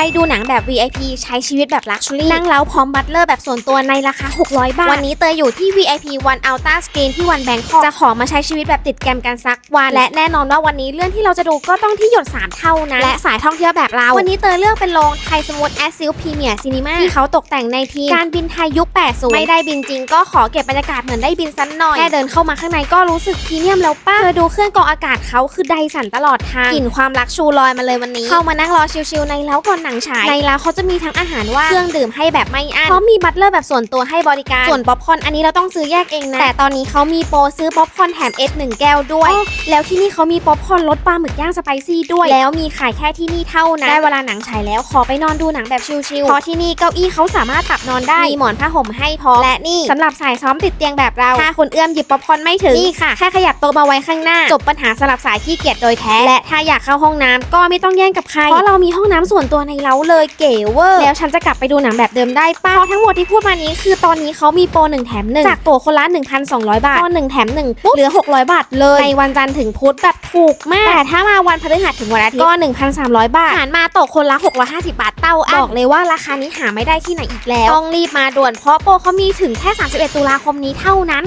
ไปดูหนังแบบ VIP ใช้ชีวิตแบบ Luxury นั่งเล้าพร้อมบัตเลอร์แบบส่วนตัวในราคา 600 บาท วันนี้เตยอยู่ที่ VIP One Ultra Screen ที่วันแบงคอกจะขอมาใช้ชีวิตแบบติดแกรมกันสักวัน และแน่นอนว่าวันนี้เรื่องที่เราจะดูก็ต้องที่หยด 3 เท่านะและสายท่องเที่ยวแบบเรา วันนี้เตยเลือกเป็นโรงไทยสมุทรแอซิลพรีเมียร์ซีนีมาที่เขาตกแต่งในทีมการบินไทยยุค 80 ไม่ได้บินจริงก็ขอเก็บบรรยากาศเหมือนได้บินสันหน่อยแค่เดินเข้ามาข้างในก็รู้สึกพรีเมียมแล้วป้าเธอดูเครื่องกรองอากาศเขาคือไดสันตลอดทางกลิ่นความรักชูลอยมาเลยวันนี้ เข้ามานั่งรอชิลๆในเล้าก่อนหนังฉายในเล้าเขาจะมีทั้งอาหารว่างเครื่องดื่มให้แบบไม่อั้นพร้อมมีบัตเลอร์แบบส่วนตัวให้บริการส่วนป๊อปคอร์นอันนี้เราต้องซื้อแยกเองนะแต่ตอนนี้เขามีโปรซื้อป๊อปคอร์นแถมเอสหนึ่งแก้วด้วย แล้วที่นี่เขามีป๊อปคอร์นรสปลาหมึกย่างสไปซี่ด้วย แล้วมีขายแค่ที่นี่เท่านั้นได้เวลาหนังฉายแล้วขอไปนอนดูหนังแบบชิลๆเพราะที่นี่เก้าอี้เขาสามารถปรับนอนได้มีหมอนผ้าห่มให้พร้อมและนี่สำหรับสายซ้อมติดเตียงแบบเราถ้าคนเอื้อมหยิบป๊อปคอร์นไม่ถึงนี่ค่ะแค่ขยับโต๊ะมาไว้ข้างหน้า จบปัญหาสลับสายขี้เกียจโดยแท้และถ้าอยากเข้าห้องน้ำก็ไม่ต้องแย่งกับใครเพราะเรามีห้องน้ำส่วนตัวในเล้าเลยเก๋เวอร์ แล้วฉันจะกลับไปดูหนังแบบเดิมได้ป้าเพราะทั้งหมดที่พูดมานี้คือตอนนี้เขามีโปรหนึ่งแถมหนึ่งจากตั๋วคนละ 1,200 บาทพอหนึ่งแถมหนึ่งปุ๊บเหลือ 600 บาทเลย ในวันจันทร์ถึงพุธแบบถูกมาก แต่ถ้ามาวันพฤหัสถึงวันอาทิตย์ก็ 1,300 บาทหารมาตกคนละ 650 บาทเต้าอันบอกเลยว่าราคานี้หาไม่ได้ที่ไหนอีกแล้วต้องรีบมาด่วนเพราะโปรเขามีถึงแค่ 31 ตุลาคมนี้เท่านั้น